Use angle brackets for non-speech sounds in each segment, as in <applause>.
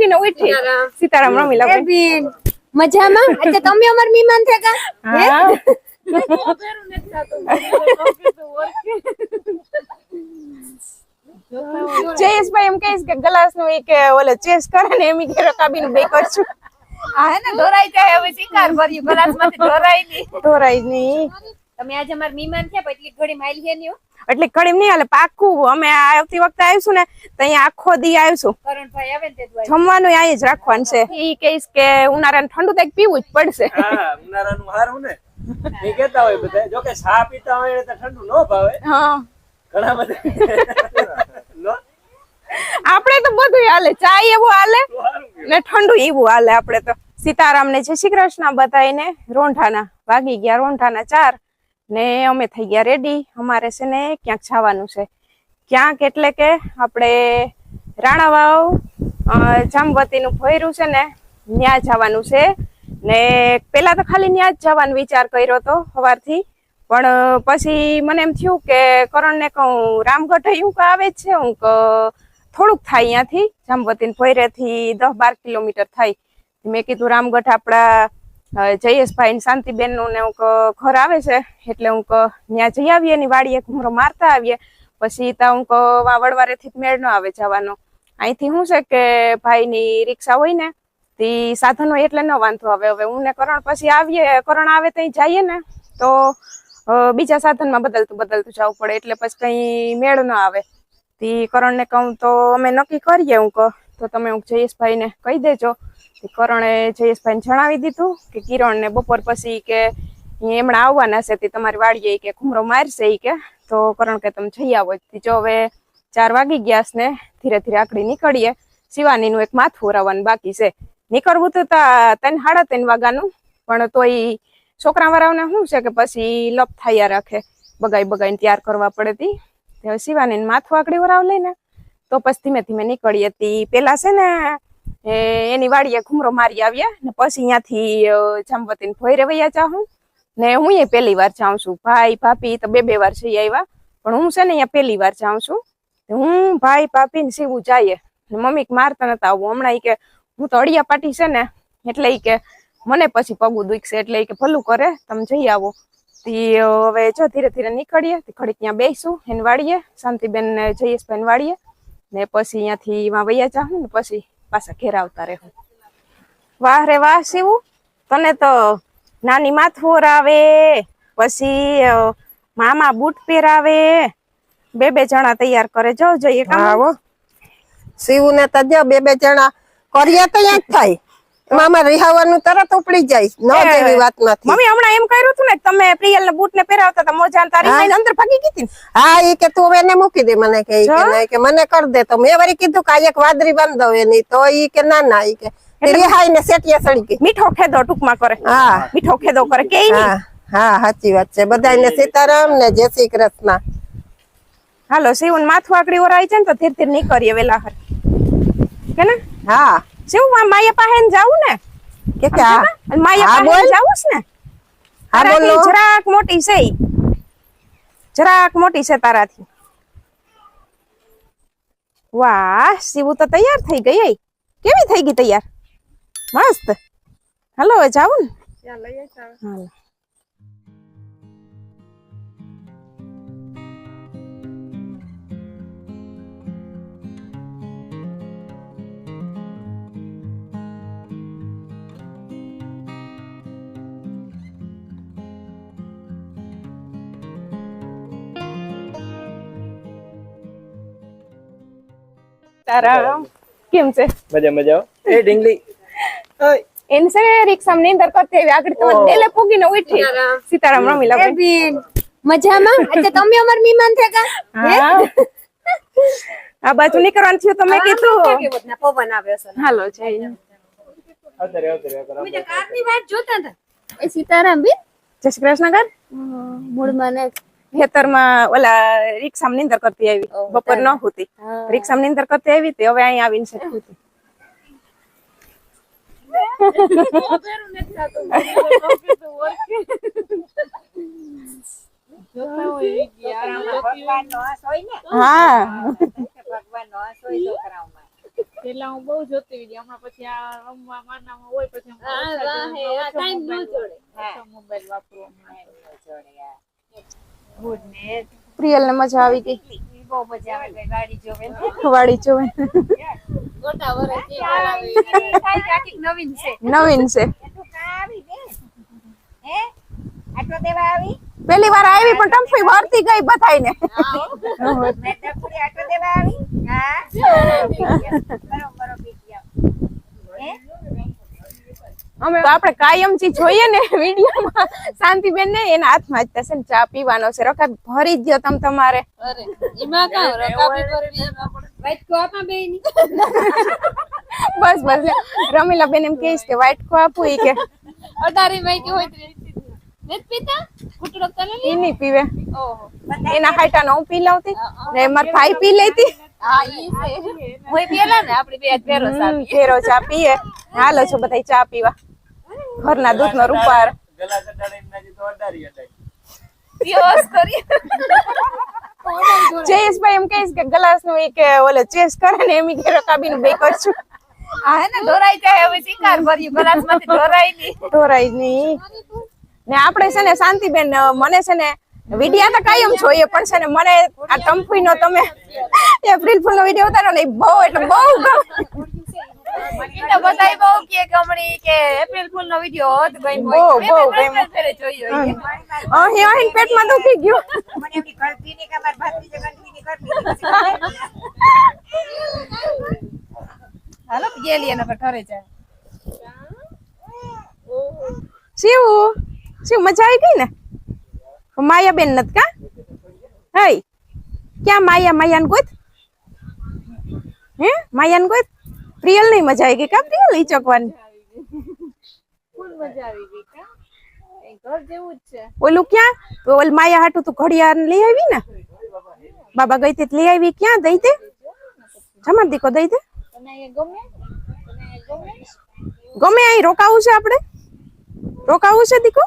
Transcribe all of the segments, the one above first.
પૂગીને ઉઠી સીતારામ. રમી લાગે બેન. મજામાં? અચ્છા તમે અમાર મહેમાન થયા કા? હા. જયેશભાઈ એમ કહીશ કે ગ્લાસનું એક કે ઓલે ચેસ કરે ને એમ કે રકાબી નું બે કરશું. હે ને ધોરાઈ જાય હવે શિકાર ભર્યું ગ્લાસમાંથી ધોરાઈ નહીં. ધોરાઈ નહીં. તમે આજે અમાર મહેમાન થયા પછી એટલી ઘડી માઇલ હે ની હો. એટલે કડીમ નહીં એટલે પાકું. અમે આવતી વખતે આવીશું ને તો અહીંયા આખો દી આવીશું. કરણભાઈ આવે ને તે જમવાનું અહીં જ રાખવાનું છે. એ કહીશ કે ઉનાળાને ઠંડુ કંઈક પીવું જ પડશે. હા ઉનાળાનું હારું ને. એ કહેતા હોય બધા જો કે ચા પીતા હોય એટલે ઠંડુ ન ભાવે. હા. ઘણા બધા. આપણે તો બધું હાલે ચા એવું હાલે તો. ને ઠંડુ એવું હાલે આપણે તો. સીતારામ ને જય શ્રી કૃષ્ણ બતાવીને રોંઠાના વાગી ગયા રોંઢાના ચાર. ને અમે થઈ ગયા રેડી અમારે છે ને ક્યાંક જવાનું છે. ક્યાંક એટલે કે આપણે રાણાવાવ જામવતીનું ભોયરું છે ને ત્યાં જવાનું છે. ને પેલા તો ખાલી ત્યાં જ જવાનો વિચાર કર્યો હતો સવારથી પણ પછી મને એમ થયું કે કરણને કહું, રામગઢ અહીં આવે જ છે? હું કે, થોડુંક થાય અહીંયાથી જામવતીન ભોયરેથી દસ બાર કિલોમીટર થાય. મેં કીધું, રામગઢ આપણા અ, જયેશભાઈ ને શાંતિબેનનું ઘર આવે છે એટલે હું ત્યાં જઈ આવીએ ની એક ઘૂમરો મારતા આવીએ. પછી ત્યાં હું વડવારેથી મેળ ન આવે જવાનો. અહીંથી શું છે કે ભાઈની રિક્ષા હોય ને તે સાધનો એટલે ન વાંધો આવે. હવે હું ને કરણ પછી આવીએ કરણ આવે ત્યાં જઈએ ને તો બીજા સાધનમાં બદલતું બદલતું જવું પડે એટલે પછી કઈ મેળ ન આવે. તી કરણને કહું તો અમે નક્કી કરીએ હું તો તમે હું જયેશભાઈને કહી દેજો. કરણે જયેશભાઈને જણાવી દીધું કે કિરણને બપોર પછી કે એમણે આવવાના છે તે તમારી વાડીએ કે ઘૂમરો મારશે એ કે. તો કરણ કે તમે જઈ આવો જો. હવે ચાર વાગી ગયા છે ને, ધીરે ધીરે આકડી નીકળીએ. શિવાનીનું એક માથું ઓરાવવાનું બાકી છે. નીકળવું તો ત્રણ સાડા ત્રણ વાગ્યાનું, પણ તોય છોકરા વાળાઓને શું છે કે પછી લપ થયા રાખે. બગાઈ બગાઈને તૈયાર કરવા પડે હવે શિવાની માથું આકડી વરાવ લઈને. તો પછી ધીમે ધીમે નીકળી હતી પેલા છે ને એની વાડીએ ઘુમરો મારી આવ્યા ને પછી અહીંયાથી જામવતી ભોયરે વૈયા જાઉં ને હું એ પહેલી વાર જાઉં છું. ભાઈ, ભાભી તો બે બે વાર જઈ આવ્યા. પણ હું છે ને અહીંયા પહેલી વાર જાઉં છું. હું, ભાઈ ભાભી ને સીવું જઈએ. ને મમ્મી મારતા નતા આવું. હમણાં એ કે, હું તો અડિયા પાટી છે ને, એટલે એ કે, મને પછી પગું દુખશે, એટલે એ કે, ભલું કરે, તમે જઈ આવો. તી હવે જો ધીરે ધીરે નીકળીએ ઘડીક ત્યાં બેસું એને વાળીએ શાંતિબેન જયેશભાઈ વાળીએ ને પછી અહીંયાથી વાં વૈયા જાઉં ને પછી પાછા ઘેર આવતા રહેવું વાહ રે વાહ શિવું, તને તો નાની માથુર આવે, પછી મામા બૂટ પહેરાવે. બે બે જણા તૈયાર કરે. જો જોઈએ કામ. આવો શિવ ને તજ્ઞ બે બે જણા કરીએ તો યાદ થાય. મામા રિહાવાનું તરત ઉપડી જાય. ન જેવી વાત નથી મમ્મી હમણાં એમ કર્યું હતું ને તમે પ્રિયલ ને બૂટ ને પહેરાવતા હતા મોજા તારી અંદર ભાગી ગઈ હતી હા એ કે તું એને મૂકી દે મને કે કે મને કર દે તો મેં વળી કીધું કે આ એક વાદરી બાંધ દઉં એની તો ઈ કે ના ના ઈ કે રિહાઈ ને સેટિયા સડી ગઈ. મીઠો ખેદો ટૂંકમાં કરે. હા. મીઠો ખેદો કરે કે હા સાચી વાત છે. બધાને સીતારામ ને જય શ્રી કૃષ્ણ. હાલો શિવન માથું આકડી ઓરાય છે ને તો ધીરે ધીરે નીકળીએ વેલા હર. કે ને? હા. આ માયા પાસે જાવું ને? કે કે અને માયા પાસે જાવું છે ને? હા, બોલો. જરાક મોટી છે. જરાક મોટી છે તારાથી. વાહ શિવુ તો તૈયાર થઈ ગઈ હઈ. કેવી થઈ ગઈ તૈયાર? મસ્ત. હાલો હવે જાવું ને? હાલો. તારા કેમ છે? મજા મજા. એ ઢીંગલી. એને છે ને રિક્ષામાં નીંદર કરતી આવી. આગળ તો ઓહ. ફૂગીને ઉઠી. સીતારામ. રમી લાગે. બેન મજામાં? એટલે તમે અમાર મહેમાન થયા કા? હા. આ બાજુ નીકળવાનું થયું તો મેં કીધું. પવન આવ્યો છે હાલો જઈએ. તમે સીતારામ બી જય શ્રી કૃષ્ણ કર. મૂળમાં ને ખેતરમાં ઓલા રિક્ષામાં નીંદર કરતી આવી બપોર ન હોતી. રિક્ષામાં નીંદર કરતી આવી તે હવે અહીં આવીને છે હોતી. હા પેલા હું બહુ જોતી વીડિયો હમણાં પછી આ રમવા માનામાં હોય પછી. મોબાઈલ- ઓછો મોબાઈલ વાપરું હમણાં. ગુડ ને પ્રિયલ ને મજા આવી ગઈ. બહુ મજા આવે ગઈ. ગાડી જોવે. વાડી જોવે. ગોટા વરસ ઈ કરાવે. કાંઈક આખી નવીન છે નવીન છે પેલી વાર આવી પણ ટંફી ભરતી ગઈ બધાયને. અમે તો આપણે કાયમથી જોઈએ ને વિડીયોમાં. શાંતિબેન ને એના હાથમાં જ થશે ને ચા પીવાનો છે. રખા ભરી જ ગયો તમ તમારે. અરે એમાં કાં રકાબી કરવી વાઈટ કો આપા બે ની બસ બસ. રમીલા બેન એમ કહીશ કે વાઈટ કો આપું ઈ કે. અઢારે માં કે હોય તો નથી પીતા? ઘૂંટડો તને ઈ નહીં પીવે. ઓહો. એના હાઈટા હું પી લાવતી ને મારી ભાઈ પી લેતી હા ઈ છે. હોય પેલા ને? આપડી બે ભેરો હમ, ઘેરો ચા પીએ. હાલો છો બધા ચા પીવા. ઘરના દૂધ નો રૂપાર. ચેસ જયેશભાઈ એમ કહીશ કે ગ્લાસનું એક ઓલે ચેસ કરે ને એમ કે રકાબી નું બે કરશું. હા હે ને ઢોરાઈ જાય હવે શિકાર ભર્યું ગ્લાસમાંથી ઢોરાઈ ની ઢોરાઈ ની ને આપણે છે ને શાંતિબેન મને છે ને વિડિયા તો કાયમ જોઈએ પણ છે ને મને આ ટમ્પી નો તમે એપ્રિલ ફૂલ નો વીડિયો ઉતારો ને બહુ એટલે બહુ ગમે. એટલે બધાય બહુ કે ગમણી કે એપ્રિલ ફૂલ નો વિડિયો હોત ગઈ બહુ, બહુ ફેરે જોયો અહીં અહીં પેટમાં દુખી ગયું. હાલો ગેલી એના પર ઘરે જાય શિવ શિવ મજા આવી ગઈ ને? માયાબેન નત કા? હઈ. ક્યાં માયા માયાન ગોત? હે? માયાન ગોત? પ્રિયલ નહીં મજા આવી ગઈ કા? પ્રિયલ ઈ ચોકવાની. ફૂલ મજા આવી ગઈ કા? એ ઘર જેવું જ છે. ઓલું ક્યાં? ઓલ માયા હાટુ તું ઘડિયાળ લઈ આવી ને? બાબા ગઈ તે લઈ આવી ક્યાં? દઈ તે? જમા દીકો દઈ દે. ગમે? અહીં રોકાવું છે આપણે? રોકાવું છે દીકો?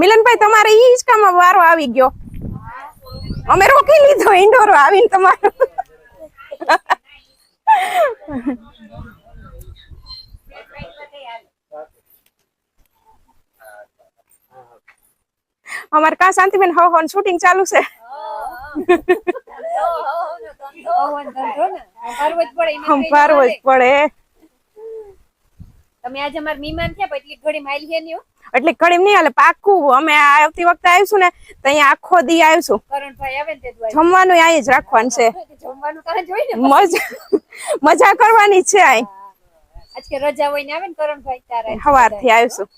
મિલનભાઈ તમારે ઈ હિંચકામાં વારો આવી ગયો. અમે રોકી લીધો ઇન્ડોર આવીને તમારો. અમારે કા શાંતિબેન હવ હવ શૂટિંગ ચાલુ છે. પવન ધંધો ને. ફરવો જ પડે એમાં હમ કઈ પારવો જ ના પડે હાલે. તમે આજે અમાર મહેમાન થયા પછી એટલી ઘડી માઇલ છે નહીં એટલે કડીમ નહીં એટલે પાકું. અમે આવતી વખતે આવીશું ને તો અહીંયા આખો દી આવીશું. કરણભાઈ આવે ને તે. જમવાનું અહીં જ રાખવાનું છે. જમવાનું તારે જોઈ ને મજા મજા કરવાની છે અહીં આજ રજા હોય ને આવે ને કરણભાઈ તારે. સવારથી આવીશું.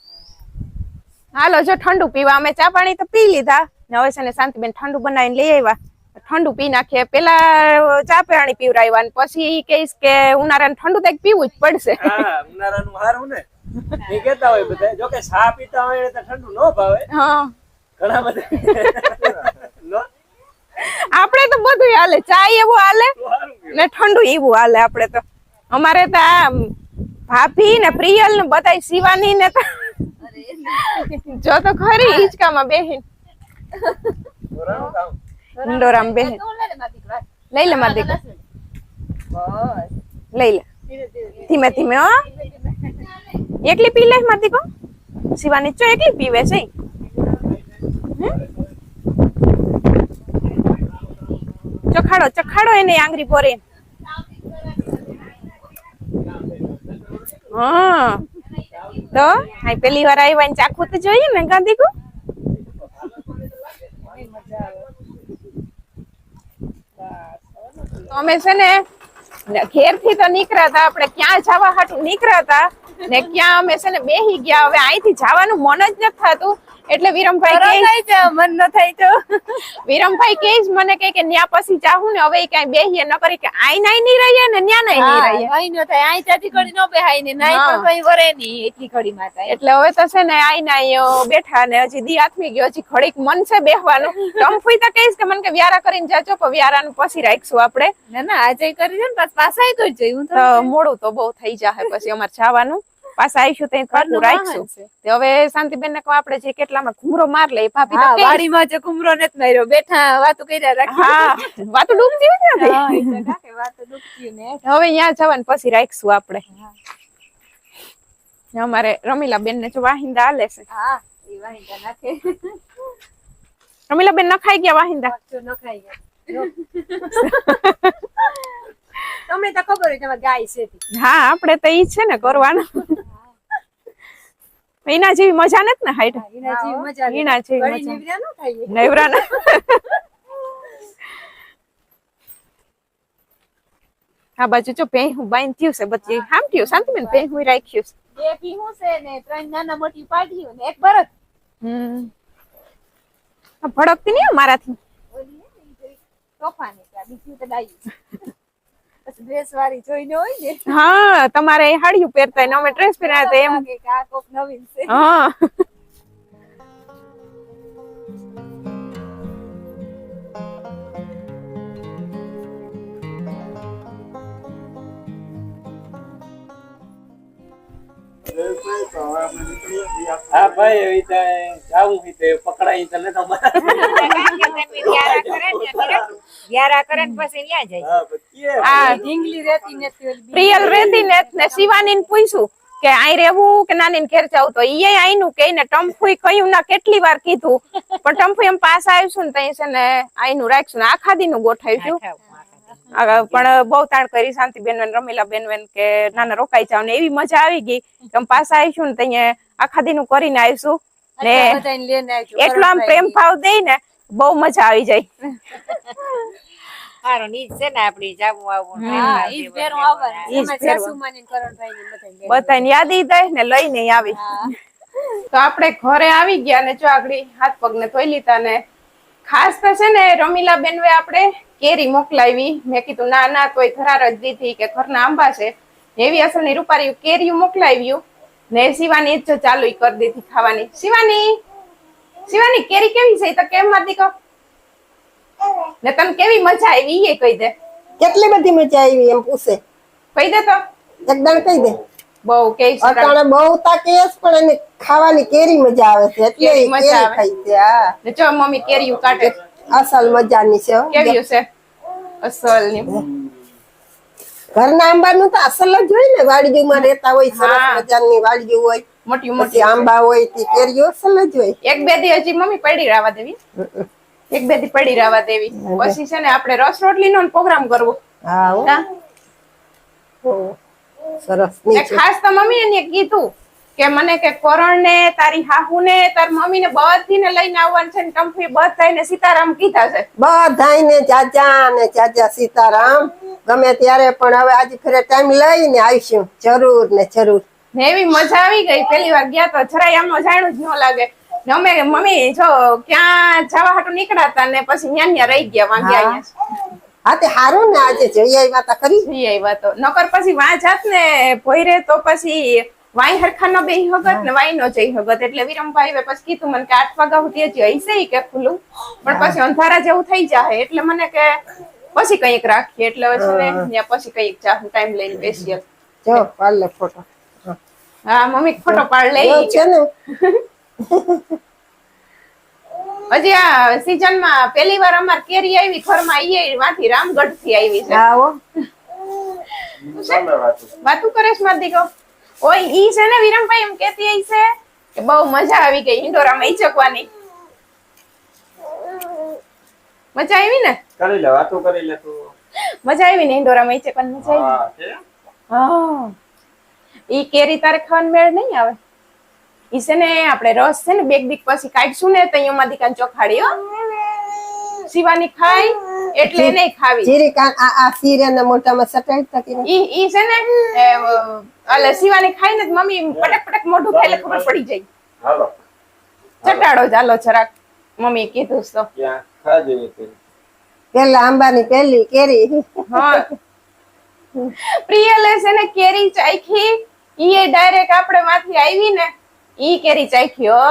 હાલો જો ઠંડુ પીવા અમે ચા પાણી તો પી લીધા. ને હવે છે ને શાંતિબેન ઠંડુ બનાવીને લઈ આવ્યા. ઠંડુ પી નાખીએ પેલા ચા પાણી પીવરાવ્યા ને પછી ઈ કહીશ કે ઉનાળાને ઠંડુ તો પીવું જ પડશે. હા ઉનાળાનું હારું ને. એ કેતા હોય બધા. જો કે ચા પીતા હોય તો ઠંડુ ન ભાવે. હા. ઘણા બધા. <laughs> આપણે તો બધું હાલે. ચા એવું હાલે. ને ઠંડુ એવું હાલે આપણે તો. અમારે તો આ ભાભી ને પ્રિયલ ને બધા શિવાની ને તો જો તો ખરી હિંચકામાં બેહીન. મારી દીકરા. લઈ લે મારી દીકરી લઈ લે ધીમે ધીમે હો એકલી પી લે મારી દીકો શિવાની ચો એકલી પીવે છે? ચખાડો ચખાડો એને આંગળી પોરે હા તો પેલી વાર આવ્યા ને ચાખવું તો જોઈએ ને ગાંધીકુ અમે છે ને ઘેરથી તો નીકળ્યા હતા આપણે ક્યાં જવા હાટું નીકળ્યા હતા ને ક્યાં અમે છે ને બેહી ગયા, હવે અહીંથી જવાનું મન જ નથી થતું. એટલે વિરમભાઈ કે મન ન થાય તો. વિરમભાઈ કે મને કહે કે ન્યા પછી જાહું ને હવે ક્યાંય બેહીએ ન કરી. કે આઈ નાઈ નહીં રહીએ ને ન્યા નાઈ નહીં રહીએ. આઈ ન થાય આઈ ત્યાંથી ઘડી ન બેહાય ને નાઈ. પણ કઈ વરે ની એટલી ઘડી માં એટલે હવે તો છે ને આઈ નાઈ બેઠા ને હજી દી આથમી ગયો હજી ઘડીક મન છે બેહવાનું. ટમફુઈ તો કહીશ કે મને કે વ્યારા કરીને જાજો પણ વ્યારાનું પછી રાખશું આપણે. ના ના આજે કરી દે ને પાછ પાછા કરી જોઈ હું તો તો મોડું તો બહુ થઈ જાય પછી અમારે જવાનું. પાછા આવીશું ત્યાં પાકું રાખશું. હવે શાંતિબેન ને કહો આપણે જે કેટલામાં ઘુમરો માર લે ભાભી તો વાડીમાં જે ઘુમરો ને માર્યો બેઠા વાતો કર્યા રાખી. હા વાતો ડૂબતી હોય ને વાતો ડૂબતી ને. હવે અહીંયા જવાનું પછી રાખીશું આપણે. અમારે રમીલા બેન ને જો વાહિંદા આલે છે. હા એ વાહિંદા નાખે. રમીલા બેન નખાઈ ગયા વાહિંદા? નખાઈ ગયા. <laughs> તમને તો ખબર હોય તમારે ગાય છે હા આપણે તો ઈ છે ને કરવાનું. એના જેવી મજા નથી ને હાઈટ? એના જેવી મજા. એના જેવી. નવરા ના. આ બાજુ જો પહેવું બાઈન થયું છે બધી. હામ થયું શાંતિબેન હું રાખ્યું છે. બે ભીહું છે ને ત્રણ નાના મોટી પાડીઓ ને એક ભરત હમ. ભડકતી નહીં મારાથી? હે તોફાની છે. તો ડાયું. પછી ડ્રેસ વાળી જોઈને હોય ને. હા તમારે એ હાડિયું પહેરતા હોય ને અમે ડ્રેસ પહેર્યા હતા એમ. કે આ કોક નવીન છે. હા. હા ભાઈ એવી રીતે જાવું પકડાય તો તમારે <laughs> વ્યારા કરે ને પછી ન્યા જાય. હા ઢીંગલી રહેતી નથી પ્રિયલ રેતી ને ને શિવાની ને પૂછ્યું કે આઈ રેવું કે નાની ને ઘેર જાવ? તો ઈ આઈનું કે ને ટમ્ફુઈ કહ્યું ના કેટલી વાર કીધું. પણ ટમ્ફુઈ એમ પાસ આવીશું ને તઈ છે ને આઈનું રાખશું ને આખા દી નું ગોઠાવ્યું આ પણ બહુ તાણ કરી શાંતિબેન બેન રમીલા બેન બેન કે નાના રોકાઈ જાવ ને એવી મજા આવી ગઈ કે પાછા આવીશું ને તઈ આખા દી નું કરીને આવીશું. ને એટલો આમ પ્રેમ ભાવ દઈ ને બહુ મજા આવી જાય સારું ઈ છે ને આપડી જાવું આવું હા ઈ જ રહેવું, પહેરું રહેવું. આવવાનું. ઈ જ એમાં પહેરવાનું. કરણભાઈ ને બધાને લઈને. બધાને યાદી દે ને લઈને આવી તો આપણે ઘરે આવી ગયા ને જો આગળ હાથ પગ ને ધોઈ લીધા ને ખાસ તો છે ને રમીલા બેનવે આપણે કેરી મોકલાવી મેં કીધું ના ના તોય ધરાર જ દીધી કે ઘરના આંબા છે એવી અસલની રૂપારી કેરી મોકલાવ્યું ને શિવાની જો ચાલુ કરી દીધી ખાવાની શિવાની શિવાની કેરી કેવી છે? તો કેમ માં દીકો ને તને કેવી મજા આવી? એ કહી દે. કેટલી બધી મજા આવી એમ પૂછે. કહી દે તો. એકદમ કહી દે. બહુ કે અટાણે બહુ તાકેસ પણ એને ખાવાની કેરી મજા આવે છે. એટલે કેરી મજા આવે. છે હા. ને જો મમ્મી કેરીયું કાટે અસલ મજાની છે. કેવી છે? અસલની ઘરના આંબાનું તો અસલ જ હોય ને વાડીમાં રહેતા હોય. સરસ મજાની વાડીઓ હોય. મોટી મોટી આંબા હોય તે કેરીઓ સલજ હોય. એક બે દી હજી મમ્મી પડી રાવા દેવી. એક બે દી પડી રાવા દેવી. પછી છે ને આપણે રસ રોટલી નો પ્રોગ્રામ કરવો. હા હો. સરસ ને ખાસ તો મમ્મી એને કીધું કે મને કે કરણ ને તારી હાહુ ને તાર મમ્મી ને બધી ને લઈને આવવાનું છે ને કંપની બધા ને સીતારામ કીધા છે. બધાયને જાજા ને જાજા સીતારામ. ગમે ત્યારે પણ હવે આજે ફરે ટાઈમ લઈને આવીશું. જરૂર ને જરૂર. ને એવી મજા આવી ગઈ. પેલી વાર ગયા તો જરાય આમ જાણું જ ન લાગે. ને અમે મમ્મી જો ક્યાં જવા હાટું નીકળાતા ને પછી ન્યા ન્યા રહી ગયા વાંગ્યા અહીંયા હા તે હારું ને આજે જઈ આવ્યા તા કરી જઈ આવ્યા તો નકર પછી વાં જાત ને ભોયરે તો પછી વાઈ હરખા નો બેહી હગત ને વાઈ નો જઈ હગત. એટલે વિરમભાઈ એ પછી કીધું મને કે આઠ વાગ્યા સુધી હજી હશે કે ખુલ્લું. પણ પછી અંધારા જેવું થઈ જાય એટલે મને કે પછી કંઈક રાખીએ. એટલે પછી ને પછી કંઈક ચા ટાઈમ લઈને બેસીએ જો પાલ ફોટો. હા મમ્મી ફોટો પાડ લે લઈ છે ને? <laughs> હજી આ સીઝનમાં પેલી વાર અમાર કેરી આવી ઘરમાં ઈ વાથી રામગઢથી આવી છે. હા હો. વાતું કરે છે મારી દીકરો? ઓય ઈ છે ને વિરમભાઈ એમ કેતી આઈ છે કે બહુ મજા આવી ગઈ ઇન્ડોરા માં ચકવાની. મજા આવી ને? કરી લે વાતો કરી લે તું. મજા આવી ને ઇન્ડોરા માં ચકવાની મજા આવી હા હા. ઈ કેરી તારે ખાવાનું મેળ નહીં આવે. ઈ છે ને આપણે રસ છે ને બેગ બીક પછી કાઢશું ને તો અહીંયા દીકાન ચોખાડી હો. શિવાની ખાય એટલે એને ખાવી. જીરી કાન આ આ સિરે ને મોઢામાં સટાઈ તકી ઈ ઈ છે ને અલે શિવાની ખાઈ ને મમ્મી પટક પટક મોઢું ખાઈ લે ખબર પડી જાય. હાલો. ચટાડો ચાલો જરાક. મમ્મી કીધું તો ક્યાં? ખા જેવી પેલા આંબાની પેલી કેરી. હા. પ્રિય છે ને કેરી ચાખી ઈ ડાયરેક્ટ આપણે માંથી આવી ને ઈ કેરી ચાખી હો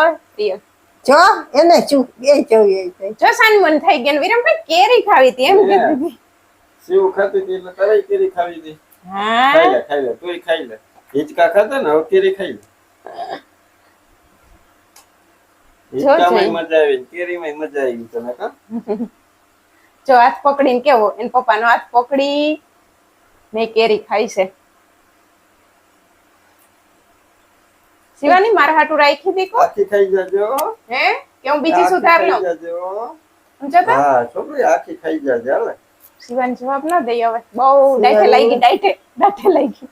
જો એને ચૂ બે જોઈ એ જો સાનમન થઈ ગઈ વિરમ ભાઈ કેરી ખાવી હતી એમ કે. શિવ ખાતી હતી એટલે તરાઈ કેરી ખાવી હતી. હા. ખાઈ લે ખાઈ લે તુંય ખાઈ લે. હિચકા ખાતા ને હવે કેરી ખાઈ લે. હિંચકામાંય મજા આવી ને મજા આવી તને કા જો હાથ પકડીને કેવો એન પપ્પાનો હાથ પકડી ને કેરી ખાઈ છે. શિવાની મારા હાટુ રાખી દેખો. આખી થઈ જજો હે. કે હું બીજી સુધાર લઉં? જાજો. સમજો તો હા છોકરી આખી થઈ જજે હાલે. શિવાન જવાબ ના દઈ હવે. બહુ ડાઈટે લાગી ડાઈટે ડાઈટે લાગી.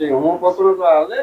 તે હું પકડું તો હાલે